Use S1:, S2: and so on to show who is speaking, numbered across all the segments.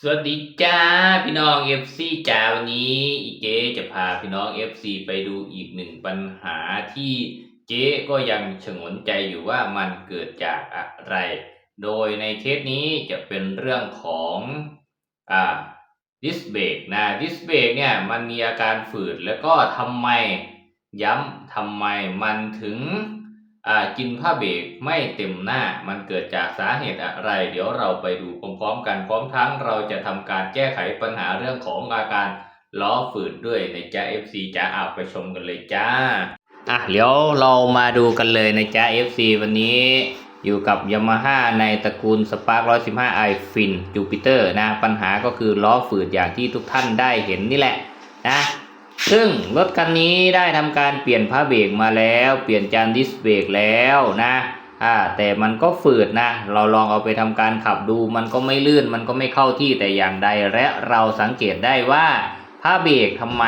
S1: สวัสดีจ้าพี่น้อง FC จ้าวันนี้อีเจ๊จะพาพี่น้อง FC ไปดูอีกหนึ่งปัญหาที่เจ๊ก็ยังฉงนใจอยู่ว่ามันเกิดจากอะไร โดยในเคสนี้จะเป็นเรื่องของอ่าดิสเบรกนะดิสเบรกเนี่ยมันมีอาการฝืดแล้วก็ทำไมย้ำทำไมมันถึง กินผ้าเบรกไม่เต็มหน้ามันเกิดจากสาเหตุอะไร เดี๋ยวเราไปดูพร้อมๆกันพร้อมทั้งเราจะทำการแก้ไขปัญหาเรื่องของอาการล้อฝืดด้วยในจ้า FC จ้าอาไปชมกันเลยจ้าอะเดี๋ยวเรามาดูกันเลยในจ้า FC วันนี้อยู่กับ Yamaha ในตระกูล Spark 115 i Fin Jupiter นะ ปัญหาก็คือล้อฝืดอย่างที่ทุกท่านได้เห็นนี่แหละนะ ซึ่งรถคันนี้ได้ทำการเปลี่ยนผ้าเบรกมาแล้ว เปลี่ยนจานดิสเบรกแล้วนะอ่าแต่มันก็ฝืดนะ เราลองเอาไปทำการขับดู มันก็ไม่ลื่น มันก็ไม่เข้าที่แต่อย่างใด และเราสังเกตได้ว่าผ้าเบรกทำไม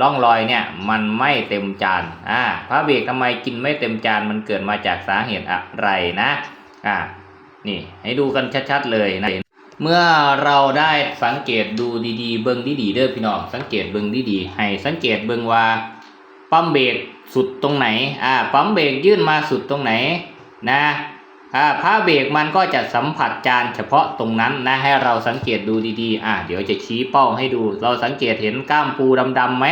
S1: ร่องรอยเนี่ยมันไม่เต็มจานอ่าผ้าเบรกทำไมกินไม่เต็มจานมันเกิดมาจากสาเหตุอะไรนะอ่านี่ให้ดูกันชัดๆเลยนะ เมื่อเราได้สังเกตดูดีๆ เบิ้งดีๆเด้อพี่น้องสังเกตเบิ้งดีๆให้สังเกตเบิ้งว่าปั๊มเบรกสุดตรงไหนอ่าปั๊มเบรกยื่นมาสุดตรงไหนนะอ่าผ้าเบรกมันก็จะสัมผัสจานเฉพาะตรงนั้นนะให้เราสังเกตดูดีๆอ่าเดี๋ยวจะชี้เป้าให้ดู เราสังเกตเห็นก้ามปูดำๆไหม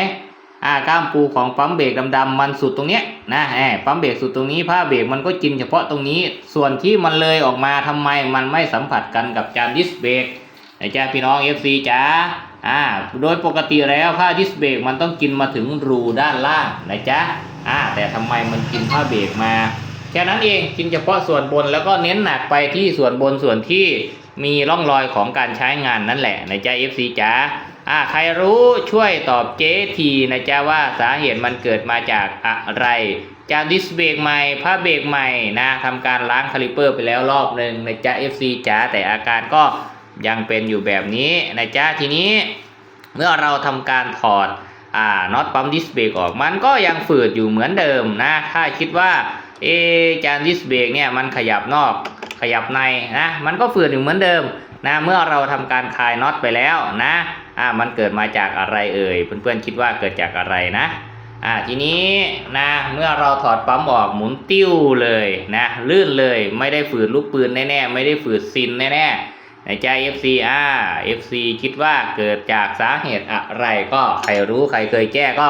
S1: อ่าก้ามปูของปั๊มเบรกดำๆมันสุดตรงเนี้ย นะแหมปั๊มเบรกสุดตรงนี้ผ้าเบรกมันก็กินเฉพาะตรงนี้ ส่วนที่มันเลยออกมาทำไมมันไม่สัมผัสกันกับจานดิสเบรกนะจ๊ะพี่น้อง FC จ๋าอ่าโดยปกติแล้วผ้าดิสเบรกมันต้องกินมาถึงรูด้านล่างนะจ๊ะอ่าแต่ทำไมมันกินผ้าเบรกมาแค่นั้นเองกินเฉพาะส่วนบนแล้วก็เน้นหนักไปที่ส่วนบนส่วนที่มีร่องรอยของการใช้งานนั่นแหละนะจ๊ะ FC จ๋า อ่าใครรู้ช่วยตอบเจ๊ทีนะจ๊ะว่าสาเหตุมันเกิดมาจากอะไรจานดิสเบรกใหม่ผ้าเบรกใหม่นะทำการล้างคาลิเปอร์ไปแล้วรอบหนึ่งนะจ๊ะ FC จ๋าแต่อาการก็ยังเป็นอยู่แบบนี้นะจ๊ะทีนี้ เมื่อเราทำการถอดอ่าน็อตปั๊มดิสเบรกออกมันก็ยังฝืดอยู่เหมือนเดิมนะถ้าคิดว่าเอจานดิสเบรกเนี่ยมันขยับนอกขยับในนะมันก็ฝืดอยู่เหมือนเดิมนะเมื่อเราทำการคลายน็อตไปแล้วนะ อ่ามันเกิดมาจากอะไรเอ่ยเพื่อนๆคิดว่าเกิดจากอะไรนะอ่าทีนี้นะเมื่อเราถอดปั๊มออกหมุนติ้วเลยนะลื่นเลยไม่ได้ฝืดลูกปืนแน่ๆไม่ได้ฝืดซินแน่ๆในใจ FC อ่า FC คิดว่าเกิดจากสาเหตุอะไรก็ใครรู้ใครเคยแก้ก็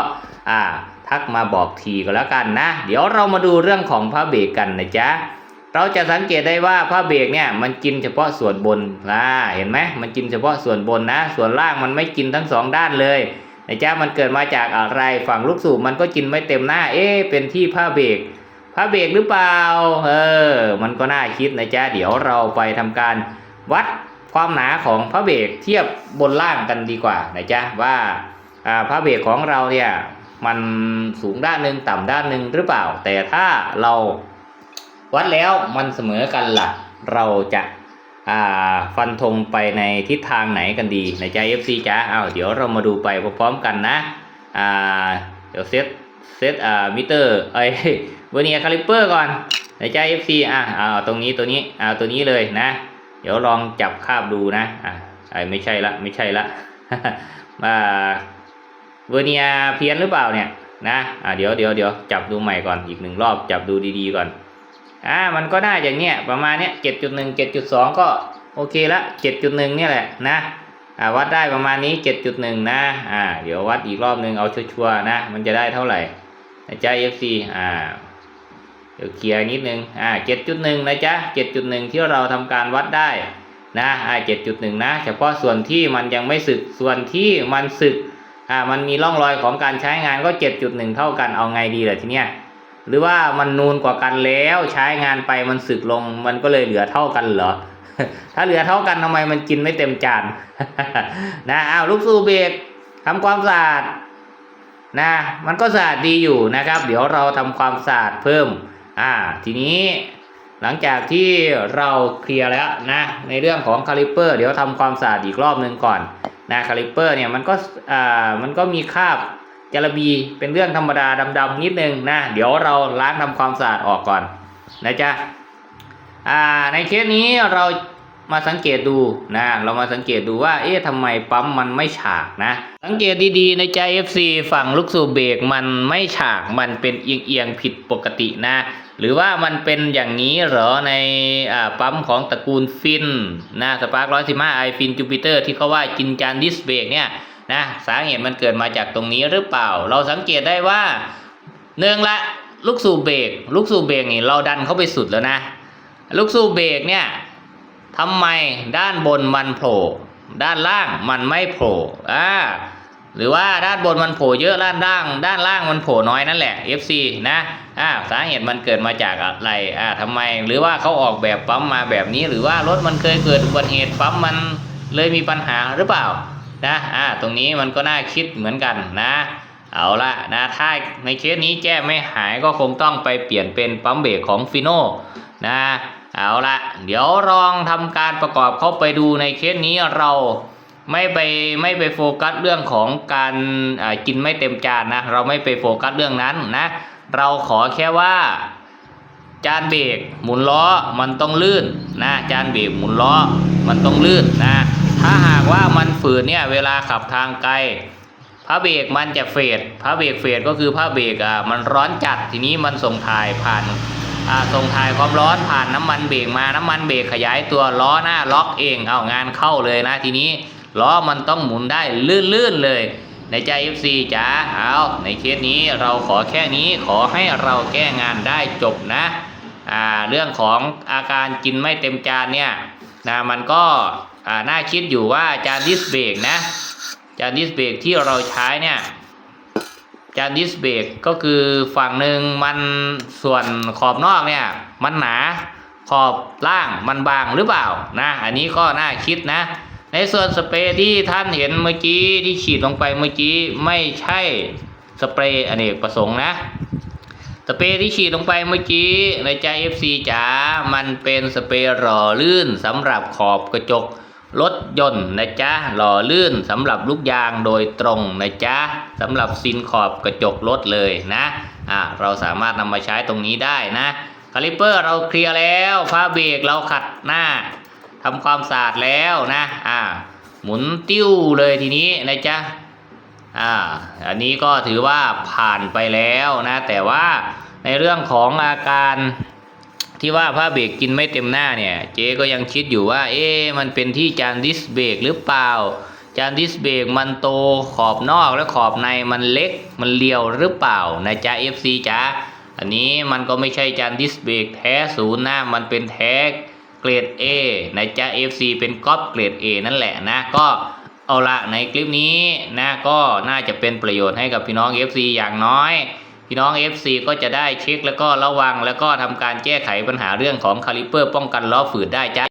S1: อ่าทักมาบอกทีก็แล้วกันนะ เดี๋ยวเรามาดูเรื่องของผ้าเบรกกันนะจ๊ะ เราจะสังเกตได้ว่าผ้าเบรกเนี่ยมันกินเฉพาะส่วนบนอ่าเห็นไหมมันกินเฉพาะส่วนบนนะ ส่วนล่างมันไม่กินทั้งสองด้านเลยนะจ๊ะมันเกิดมาจากอะไรฝั่งลูกสูบมันก็กินไม่เต็มหน้า เอ๊เป็นที่ผ้าเบรกผ้าเบรกหรือเปล่า เออ มันก็น่าคิดนะจ๊ะเดี๋ยวเราไปทำการวัดความหนาของพระเบรกเทียบบนล่างกันดีกว่านะจ๊ะว่าอ่าเบรกของเราเนี่ยมันสูงด้านหนึ่งต่ำด้านหนึ่งหรือเปล่า แต่ถ้าเรา วัดแล้วมันเสมอกันล่ะ เราจะอ่าฟันธงไปในทิศทางไหนกันดีในะจ๊ะ FC จ้าเอาเดี๋ยวเรามาดูไปพร้อมๆกันนะอ่าเดี๋ยวเซตเซตอ่ามิเตอร์เอ้เวอร์เนียคาลิเปอร์ก่อนในะจ๊ะ FC อะเอาตรงนี้ตัวนี้เอาตัวนี้เลยนะ เดี๋ยวลองจับคาบดูนะอ่าไอไม่ใช่ละไม่ใช่ละมาเวอร์เนียเพี้ยนหรือเปล่าเนี่ยนะอ่าเดี๋ยวเดี๋ยวเดี๋ยวจับดูใหม่ก่อนอีกหนึ่งรอบจับดูดีๆก่อน อ่ามันก็น่าจะเนี้ยประมาณเนี้ยเจ็ดจุดหนึ่งเจ็ดจุดสองก็โอเคละเจ็ดจุดหนึ่งเนี่ยแหละนะอ่าวัดได้ประมาณนี้เจ็ดจุดหนึ่งนะอ่าเดี๋ยววัดอีกรอบหนึ่งเอาชัวร์ๆนะ มันจะได้เท่าไหร่นะจ๊ะ FC อ่าเดี๋ยวเคลียร์นิดนึงอ่าเจ็ดจุดหนึ่งนะจ๊ะเจ็ดจุดหนึ่งที่เราทำการวัดได้นะอ่าเจ็ดจุดหนึ่งนะเฉพาะส่วนที่มันยังไม่สึกส่วนที่มันสึกอ่ามันมีร่องรอยของการใช้งานก็เจ็ดจุดหนึ่งเท่ากันเอาไงดีล่ะทีเนี้ย หรือว่ามันนูนกว่ากันแล้วใช้งานไปมันสึกลง มันก็เลยเหลือเท่ากันเหรอ ถ้าเหลือเท่ากันทำไมมันกินไม่เต็มจานนะเอาลูกสูบเบรกทำความสะอาดนะมันก็สะอาดดีอยู่นะครับ เดี๋ยวเราทำความสะอาดเพิ่มอ่าทีนี้หลังจากที่เราเคลียร์แล้วนะในเรื่องของคาลิเปอร์ เดี๋ยวทำความสะอาดอีกรอบหนึ่งก่อนนะคาลิเปอร์เนี่ยมันก็อ่ามันก็มีคราบ จระบีเป็นเรื่องธรรมดาดำๆนิดนึงนะ เดี๋ยวเราล้างทำความสะอาดออกก่อนนะจ๊ะอ่าในเคสนี้เรามาสังเกตดูนะ เรามาสังเกตดูว่า เอ๊ะทำไมปั๊มมันไม่ฉากนะ สังเกตดีๆ ในใจ FC ฝั่งลูกสูบเบรกมันไม่ฉาก มันเป็นเอียงๆผิดปกตินะ หรือว่ามันเป็นอย่างนี้เหรอในอ่าปั๊มของตระกูลฟินนะสปาร์คร้อยสิบห้าไอฟินจูปิเตอร์ที่เขาว่าจินจานดิสเบรกเนี่ย นะสาเหตุมันเกิดมาจากตรงนี้หรือเปล่า เราสังเกตได้ว่าเนื่องละลูกสูบเบรกลูกสูบเบรกนี่เราดันเข้าไปสุดแล้วนะ ลูกสูบเบรกเนี่ยทำไมด้านบนมันโผล่ด้านล่างมันไม่โผล่อ่าหรือว่าด้านบนมันโผล่เยอะด้านล่าง ด้านล่างมันโผล่น้อยนั่นแหละ FC นะอ่าสาเหตุมันเกิดมาจากอะไรอ่าทำไม หรือว่าเขาออกแบบปั๊มมาแบบนี้ หรือว่ารถมันเคยเกิดอุบัติเหตุปั๊มมันเลยมีปัญหาหรือเปล่า นะอ่าตรงนี้มันก็น่าคิดเหมือนกันนะ เอาละนะถ้าในเคสนี้แก้ไม่หายก็คงต้องไปเปลี่ยนเป็นปั๊มเบรกของฟิโนนะเอาละเดี๋ยวลองทำการประกอบเข้าไปดูในเคสนี้เราไม่ไปไม่ไปโฟกัสเรื่องของการกินไม่เต็มจานนะเราไม่ไปโฟกัสเรื่องนั้นนะ เราขอแค่ว่า จานเบรกหมุนล้อมันต้องลื่นนะจานเบรกหมุนล้อมันต้องลื่นนะ ถ้าหากว่ามันฝืนเนี่ยเวลาขับทางไกลพระเบรกมันจะเฟดพระเบรกเฟดก็คือพระเบรกอะมันร้อนจัดทีนี้มันส่งถ่ายผ่านอ่าส่งถ่ายความร้อนผ่านน้ำมันเบรกมาน้ำมันเบรกขยายตัวล้อหน้าล็อกเองเอางานเข้าเลยนะทีนี้ล้อมันต้องหมุนได้ลื่นๆเลย ในใจ FC จ๋าเอาในเคสนี้เราขอแค่นี้ขอให้เราแก้งานได้จบนะอ่าเรื่องของอาการกินไม่เต็มจานเนี่ยนะมันก็ น่าคิดอยู่ว่าจานดิสเบรกนะจานดิสเบรกที่เราใช้เนี่ยจานดิสเบรกก็คือฝั่งหนึ่งมันส่วนขอบนอกเนี่ย มันหนาขอบล่างมันบางหรือเปล่านะอันนี้ก็น่าคิดนะ ในส่วนสเปรย์ที่ท่านเห็นเมื่อกี้ที่ฉีดลงไปเมื่อกี้ไม่ใช่สเปรย์อเนกประสงค์นะสเปรย์ที่ฉีดลงไปเมื่อกี้ในใจ FC จ๋ามันเป็นสเปรย์หล่อลื่นสำหรับขอบกระจก รถยนต์นะจ๊ะหล่อลื่นสำหรับลูกยางโดยตรงนะจ๊ะสำหรับซินขอบกระจกรถเลยนะอะเราสามารถนำมาใช้ตรงนี้ได้นะคาลิเปอร์เราเคลียร์แล้วฟ้าเบรกเราขัดหน้าทำความสะอาดแล้วนะอ่าหมุนติ้วเลยทีนี้นะจ๊ะอ่าอันนี้ก็ถือว่าผ่านไปแล้วนะแต่ว่าในเรื่องของอาการ ที่ว่าผ้าเบรกกินไม่เต็มหน้าเนี่ย เจ๊ก็ยังคิดอยู่ว่า เอ๊มันเป็นที่จานดิสเบรกหรือเปล่า จานดิสเบรกมันโตขอบนอกและขอบในมันเล็กมันเลียวหรือเปล่านะจ๊ะ FC จ๊ะอันนี้มันก็ไม่ใช่จานดิสเบรกแท้ศูนย์หนะมันเป็นแท้เกรด A นะจ๊ะ FC เป็นก๊อปเกรด A นั่นแหละนะก็เอาละในคลิปนี้นะก็น่าจะเป็นประโยชน์ให้กับพี่น้อง FC อย่างน้อย พี่น้อง FC ก็จะได้เช็คแล้วก็ระวังแล้วก็ทำการแก้ไขปัญหาเรื่องของคาลิเปอร์ป้องกันล้อฝืดได้จ้ะ